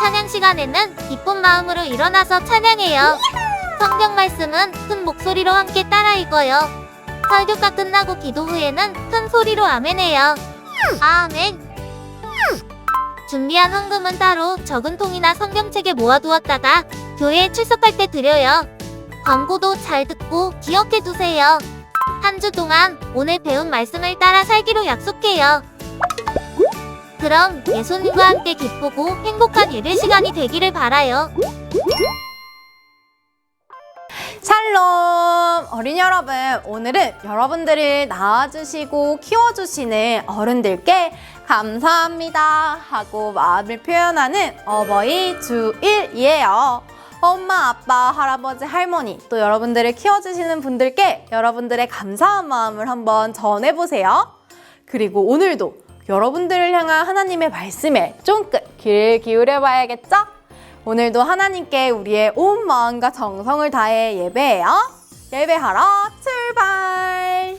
찬양 시간에는 기쁜 마음으로 일어나서 찬양해요. 성경 말씀은 큰 목소리로 함께 따라 읽어요. 설교가 끝나고 기도 후에는 큰 소리로 아멘해요. 아멘. 준비한 헌금은 따로 적은 통이나 성경책에 모아두었다가 교회에 출석할 때 드려요. 광고도 잘 듣고 기억해 두세요. 한 주 동안 오늘 배운 말씀을 따라 살기로 약속해요. 그럼 예수님과 함께 기쁘고 행복한 예배 시간이 되기를 바라요. 샬롬! 어린이 여러분, 오늘은 여러분들을 낳아주시고 키워주시는 어른들께 감사합니다 하고 마음을 표현하는 어버이 주일이에요. 엄마, 아빠, 할아버지, 할머니, 또 여러분들을 키워주시는 분들께 여러분들의 감사한 마음을 한번 전해보세요. 그리고 오늘도 여러분들을 향한 하나님의 말씀에 쫑긋 귀를 기울여 봐야겠죠? 오늘도 하나님께 우리의 온 마음과 정성을 다해 예배해요. 예배하러 출발!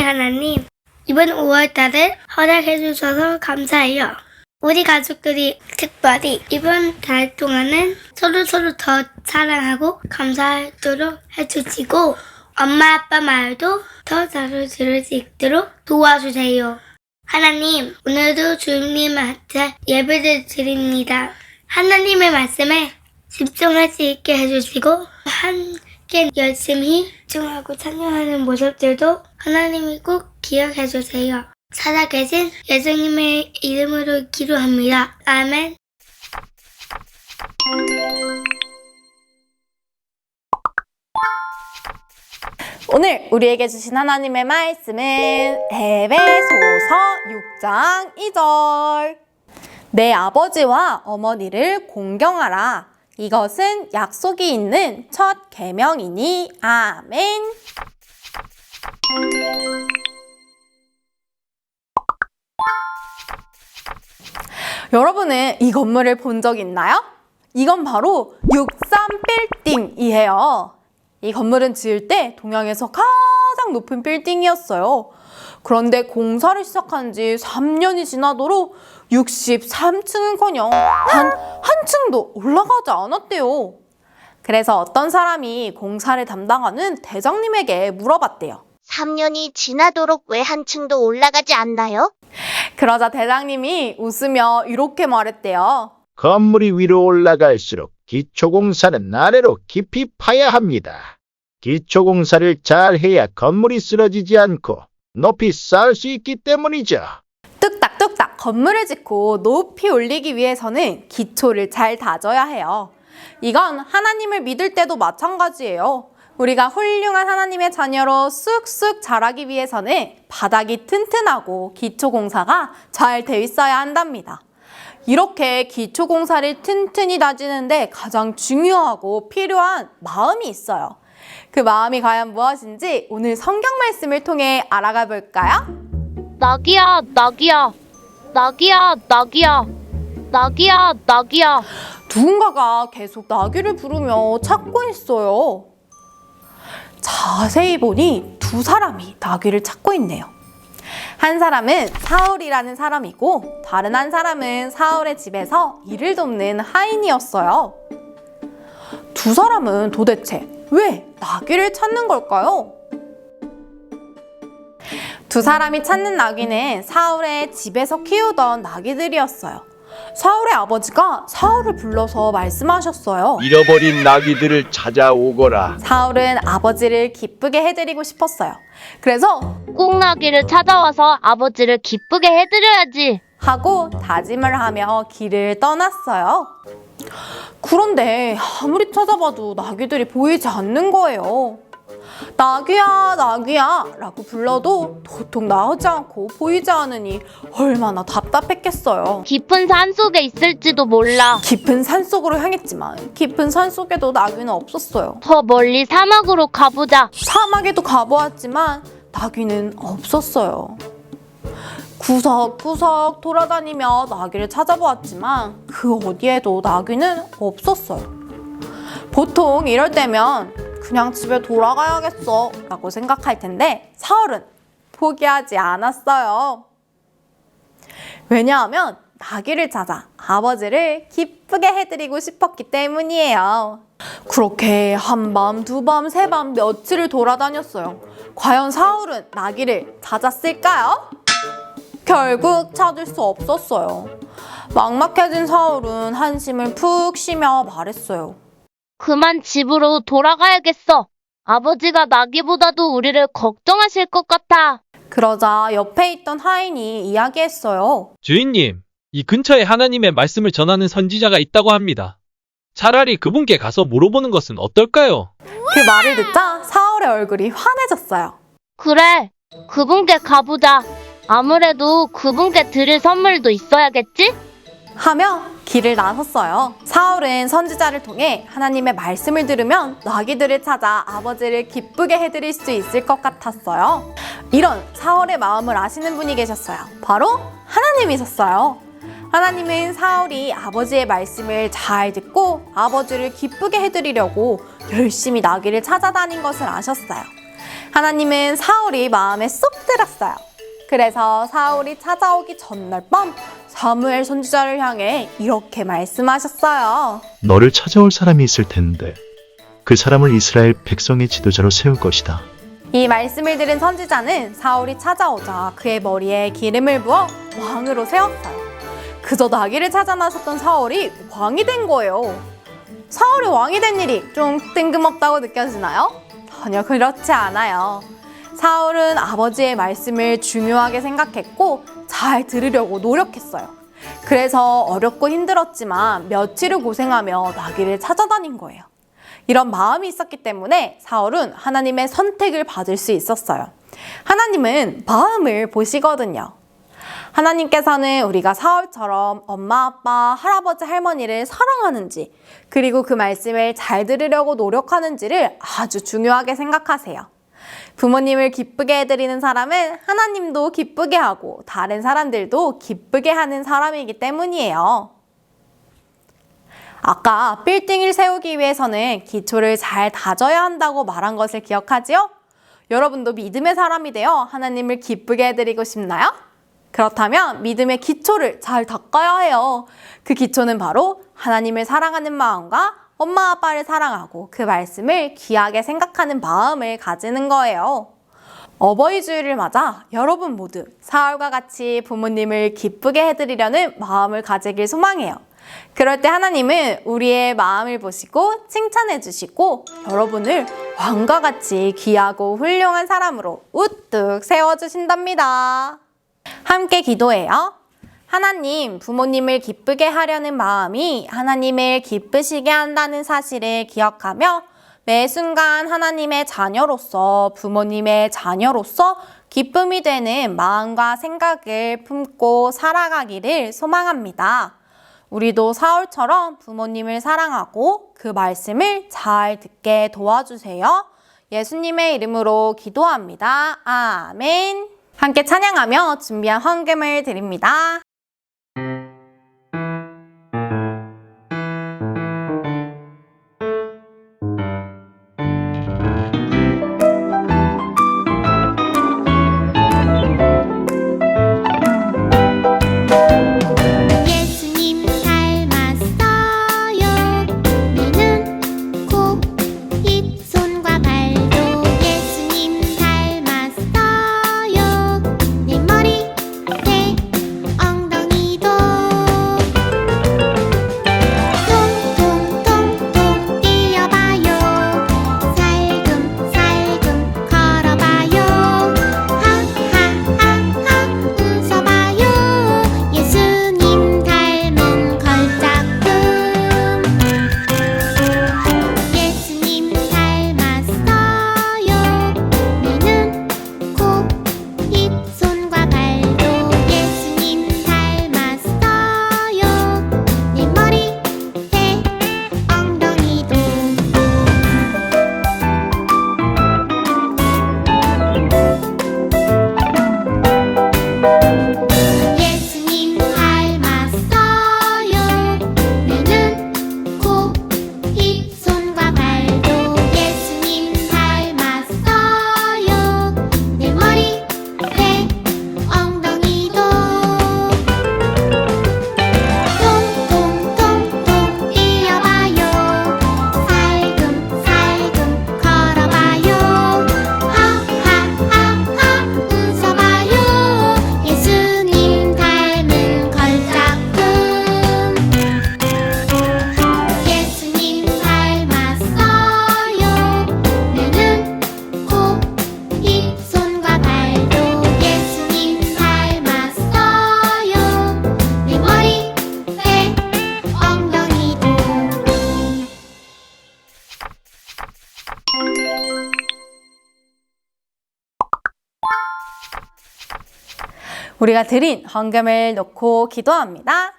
하나님, 이번 5월달을 허락해 주셔서 감사해요. 우리 가족들이 특별히 이번 달 동안은 서로 서로 더 사랑하고 감사하도록 해주시고 엄마 아빠 말도 더잘 들을 수 있도록 도와주세요. 하나님, 오늘도 주님한테 예배를 드립니다. 하나님의 말씀에 집중할 수 있게 해주시고 함께 열심히 집중하고 찬양하는 모습들도 하나님이 꼭 기억해 주세요. 살아계신 예수님의 이름으로 기도합니다. 아멘. 오늘 우리에게 주신 하나님의 말씀은 에베소서 6장 2절. 내 아버지와 어머니를 공경하라. 이것은 약속이 있는 첫 계명이니 아멘. 여러분은 이 건물을 본 적 있나요? 이건 바로 63빌딩이에요. 이 건물은 지을 때 동양에서 가장 높은 빌딩이었어요. 그런데 공사를 시작한 지 3년이 지나도록 63층은커녕 단 한 층도 올라가지 않았대요. 그래서 어떤 사람이 공사를 담당하는 대장님에게 물어봤대요. 3년이 지나도록 왜 한층도 올라가지 않나요? 그러자 대장님이 웃으며 이렇게 말했대요. 건물이 위로 올라갈수록 기초공사는 아래로 깊이 파야 합니다. 기초공사를 잘 해야 건물이 쓰러지지 않고 높이 쌓을 수 있기 때문이죠. 뚝딱뚝딱 건물을 짓고 높이 올리기 위해서는 기초를 잘 다져야 해요. 이건 하나님을 믿을 때도 마찬가지예요. 우리가 훌륭한 하나님의 자녀로 쑥쑥 자라기 위해서는 바닥이 튼튼하고 기초 공사가 잘 돼 있어야 한답니다. 이렇게 기초 공사를 튼튼히 다지는데 가장 중요하고 필요한 마음이 있어요. 그 마음이 과연 무엇인지 오늘 성경 말씀을 통해 알아가 볼까요? 낙이야, 낙이야. 낙이야, 낙이야. 낙이야, 낙이야. 누군가가 계속 나귀를 부르며 찾고 있어요. 자세히 보니 두 사람이 나귀를 찾고 있네요. 한 사람은 사울이라는 사람이고 다른 한 사람은 사울의 집에서 일을 돕는 하인이었어요. 두 사람은 도대체 왜 나귀를 찾는 걸까요? 두 사람이 찾는 나귀는 사울의 집에서 키우던 나귀들이었어요. 사울의 아버지가 사울을 불러서 말씀하셨어요. 잃어버린 나귀들을 찾아오거라. 사울은 아버지를 기쁘게 해드리고 싶었어요. 그래서 꼭 나기를 찾아와서 아버지를 기쁘게 해드려야지. 하고 다짐을 하며 길을 떠났어요. 그런데 아무리 찾아봐도 나귀들이 보이지 않는 거예요. 나귀야, 나귀야 라고 불러도 도통 나오지 않고 보이지 않으니 얼마나 답답했겠어요. 깊은 산 속에 있을지도 몰라. 깊은 산 속으로 향했지만 깊은 산 속에도 나귀는 없었어요. 더 멀리 사막으로 가보자. 사막에도 가보았지만 나귀는 없었어요. 구석구석 돌아다니며 나귀를 찾아보았지만 그 어디에도 나귀는 없었어요. 보통 이럴 때면 그냥 집에 돌아가야겠어 라고 생각할 텐데 사울은 포기하지 않았어요. 왜냐하면 나귀를 찾아 아버지를 기쁘게 해드리고 싶었기 때문이에요. 그렇게 한 밤, 두 밤, 세 밤 며칠을 돌아다녔어요. 과연 사울은 나귀를 찾았을까요? 결국 찾을 수 없었어요. 막막해진 사울은 한심을 푹 쉬며 말했어요. 그만 집으로 돌아가야겠어. 아버지가 나기보다도 우리를 걱정하실 것 같아. 그러자 옆에 있던 하인이 이야기했어요. 주인님, 이 근처에 하나님의 말씀을 전하는 선지자가 있다고 합니다. 차라리 그분께 가서 물어보는 것은 어떨까요? 그 말을 듣자 사울의 얼굴이 환해졌어요. 그래, 그분께 가보자. 아무래도 그분께 드릴 선물도 있어야겠지? 하며 길을 나섰어요. 사울은 선지자를 통해 하나님의 말씀을 들으면 나귀들을 찾아 아버지를 기쁘게 해드릴 수 있을 것 같았어요. 이런 사울의 마음을 아시는 분이 계셨어요. 바로 하나님이셨어요. 하나님은 사울이 아버지의 말씀을 잘 듣고 아버지를 기쁘게 해드리려고 열심히 나귀를 찾아다닌 것을 아셨어요. 하나님은 사울이 마음에 쏙 들었어요. 그래서 사울이 찾아오기 전날 밤 사무엘 선지자를 향해 이렇게 말씀하셨어요. 너를 찾아올 사람이 있을 텐데 그 사람을 이스라엘 백성의 지도자로 세울 것이다. 이 말씀을 들은 선지자는 사울이 찾아오자 그의 머리에 기름을 부어 왕으로 세웠어요. 그저 나귀를 찾아 나섰던 사울이 왕이 된 거예요. 사울이 왕이 된 일이 좀 뜬금없다고 느껴지나요? 전혀 그렇지 않아요. 사울은 아버지의 말씀을 중요하게 생각했고 잘 들으려고 노력했어요. 그래서 어렵고 힘들었지만 며칠을 고생하며 나귀를 찾아다닌 거예요. 이런 마음이 있었기 때문에 사울은 하나님의 선택을 받을 수 있었어요. 하나님은 마음을 보시거든요. 하나님께서는 우리가 사울처럼 엄마, 아빠, 할아버지, 할머니를 사랑하는지, 그리고 그 말씀을 잘 들으려고 노력하는지를 아주 중요하게 생각하세요. 부모님을 기쁘게 해드리는 사람은 하나님도 기쁘게 하고 다른 사람들도 기쁘게 하는 사람이기 때문이에요. 아까 빌딩을 세우기 위해서는 기초를 잘 다져야 한다고 말한 것을 기억하지요? 여러분도 믿음의 사람이 되어 하나님을 기쁘게 해드리고 싶나요? 그렇다면 믿음의 기초를 잘 닦아야 해요. 그 기초는 바로 하나님을 사랑하는 마음과 엄마 아빠를 사랑하고 그 말씀을 귀하게 생각하는 마음을 가지는 거예요. 어버이 주일을 맞아 여러분 모두 사울과 같이 부모님을 기쁘게 해드리려는 마음을 가지길 소망해요. 그럴 때 하나님은 우리의 마음을 보시고 칭찬해 주시고 여러분을 왕과 같이 귀하고 훌륭한 사람으로 우뚝 세워 주신답니다. 함께 기도해요. 하나님, 부모님을 기쁘게 하려는 마음이 하나님을 기쁘시게 한다는 사실을 기억하며 매 순간 하나님의 자녀로서 부모님의 자녀로서 기쁨이 되는 마음과 생각을 품고 살아가기를 소망합니다. 우리도 사울처럼 부모님을 사랑하고 그 말씀을 잘 듣게 도와주세요. 예수님의 이름으로 기도합니다. 아멘. 함께 찬양하며 준비한 헌금을 드립니다. 우리가 드린 헌금을 놓고 기도합니다.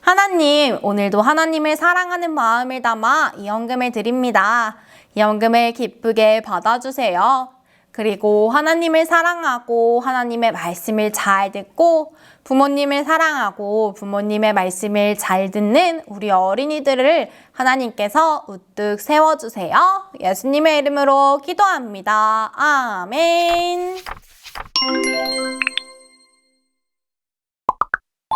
하나님, 오늘도 하나님을 사랑하는 마음을 담아 이 헌금을 드립니다. 이 헌금을 기쁘게 받아주세요. 그리고 하나님을 사랑하고 하나님의 말씀을 잘 듣고 부모님을 사랑하고 부모님의 말씀을 잘 듣는 우리 어린이들을 하나님께서 우뚝 세워주세요. 예수님의 이름으로 기도합니다. 아멘.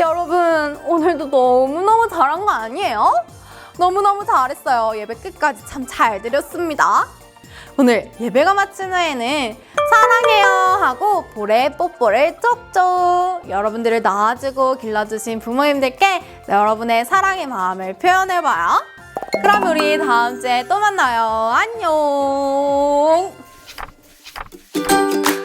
여러분, 오늘도 너무너무 잘한 거 아니에요? 너무너무 잘했어요. 예배 끝까지 참 잘 드렸습니다. 오늘 예배가 마친 후에는 사랑해요 하고 볼에 뽀뽀를 쪽쪽 여러분들을 낳아주고 길러주신 부모님들께 여러분의 사랑의 마음을 표현해봐요. 그럼 우리 다음 주에 또 만나요. 안녕. あ!